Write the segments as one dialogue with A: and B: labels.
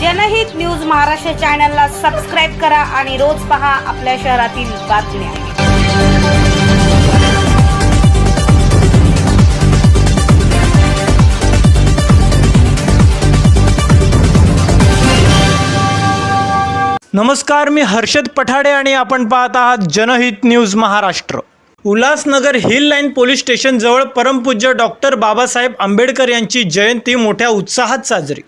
A: जनहित न्यूज महाराष्ट्र चॅनलला सबस्क्राईब करा आणि रोज पहा आपल्या शहरातील बातम्या.
B: नमस्कार मी हर्षद पठाडे आणि आपण पाहत आहात Janhit news Maharashtra. Ulhasnagar hill line police स्टेशनजवळ परमपूज्य डॉक्टर बाबासाहेब आंबेडकर यांची जयंती मोठ्या उत्साहात साजरी.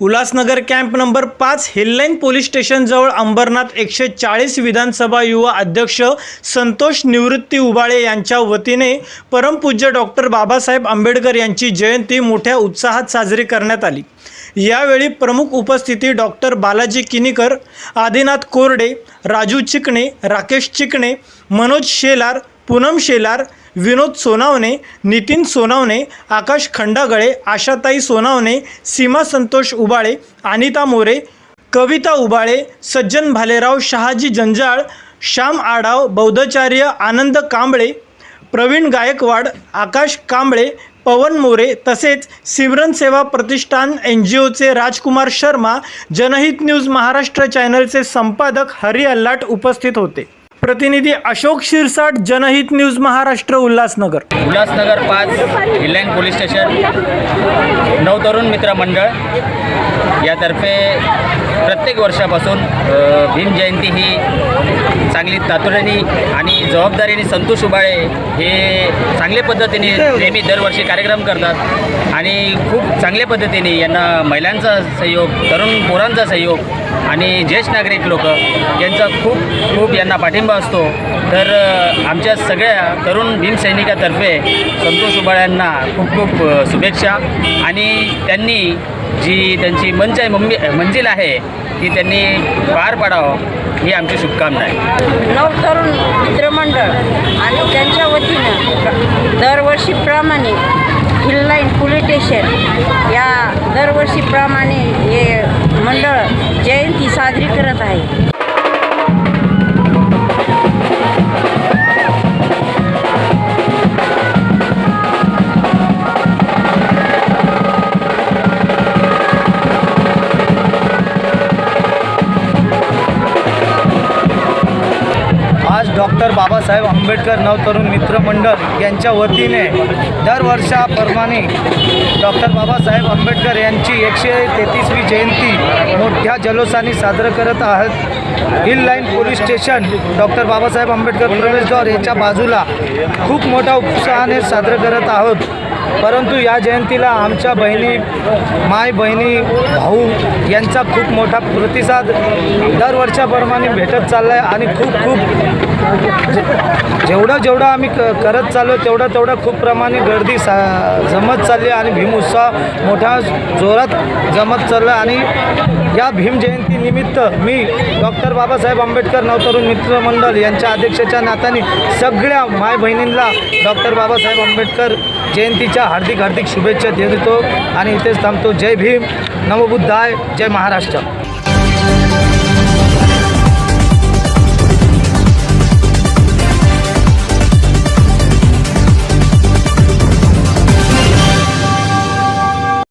B: उल्हासनगर कॅम्प नंबर पाच हिललाईन पोलीस स्टेशनजवळ अंबरनाथ एकशे चाळीस विधानसभा युवा अध्यक्ष संतोष निवृत्ती उबाळे यांच्या वतीने परमपूज्य डॉक्टर बाबासाहेब आंबेडकर यांची जयंती मोठ्या उत्साहात साजरी करण्यात आली. यावेळी प्रमुख उपस्थिती डॉक्टर बालाजी किनीकर आदिनाथ कोरडे राजू चिकणे राकेश चिकणे मनोज शेलार पूनम शेलार विनोद सोनावणे नितीन सोनावणे आकाश खंडागळे आशाताई सोनावणे सीमा संतोष उबाळे अनिता मोरे कविता उबाळे सज्जन भालेराव शहाजी जंजाळ श्याम आडाव बौद्धचार्य आनंद कांबळे प्रवीण गायकवाड आकाश कांबळे पवन मोरे तसेच सिमरन सेवा प्रतिष्ठान एन जी ओचे राजकुमार शर्मा जनहित न्यूज महाराष्ट्र चॅनलचे संपादक हरी अल्लाट उपस्थित होते. प्रतिनिधी अशोक शिरसाट जनहित न्यूज महाराष्ट्र उल्हासनगर.
C: उल्हासनगर पाच हिललाईन पोलीस स्टेशन नवतरुण मित्र मंडळ. यातर्फे प्रत्येक वर्षापासून भीम जयंती ही चांगली तातडीने आणि जबाबदारीने संतोष उबाळे हे चांगल्या पद्धतीने नेहमी दरवर्षी कार्यक्रम करतात आणि खूप चांगल्या पद्धतीने यांना महिलांचा सहयोग तरुण पोरांचा सहयोग आणि ज्येष्ठ नागरिक लोक यांचा खूप खूप यांना पाठिंबा असतो. तर आमच्या सगळ्या तरुण भीमसैनिकातर्फे संतोष उबाळ्यांना खूप खूप शुभेच्छा. आणि त्यांनी जी त्यांची मंच आहे मम्मी मंजिल आहे ती त्यांनी पार पाडावं ही आमची शुभकामना आहे.
D: नवतरुण मित्रमंडळ आणि त्यांच्या वतीनं दरवर्षीप्रमाणे हिललाईन पोलीस स्टेशन या दरवर्षीप्रमाणे हे मंडळ जयंती साजरी करत आहे.
E: आज डॉक्टर बाबासाहेब आंबेडकर नवतरुण मित्र मंडळ यांच्या वतीने दरवर्षाप्रमाणे डॉक्टर बाबासाहेब आंबेडकर यांची एकशे तेहतीसवी जयंती मोठ्या जल्लोषाने साजरं करत आहात. Hill line police station doctor Babasaheb Ambedkar प्रवेशद्वार याच्या बाजूला खूप मोठ्या उत्साहाने साजरं करत आहोत. परंतु या जयंतीला आमच्या बहिणी माय बहिणी भाऊ यांचा खूप मोठा प्रतिसाद दरवर्षाप्रमाणे भेटत चालला आहे आणि खूप खूप जेवढं जेवढं आम्ही क करत चाललो तेवढं तेवढं खूप प्रमाणे गर्दी सा जमत चालली आणि भीम उत्साह मोठ्या जोरात जमत चालला. आणि या भीम जयंतीनिमित्त मी डॉक्टर बाबासाहेब आंबेडकर नवतरुण मित्रमंडळ यांच्या अध्यक्षाच्या नात्याने सगळ्या माय बहिणींना डॉक्टर बाबासाहेब आंबेडकर जयंतीच्या हार्दिक हार्दिक शुभेच्छा देतो. आणि इथेच थांबतो. जय भीम. नवबुद्धाय जय महाराष्ट्र.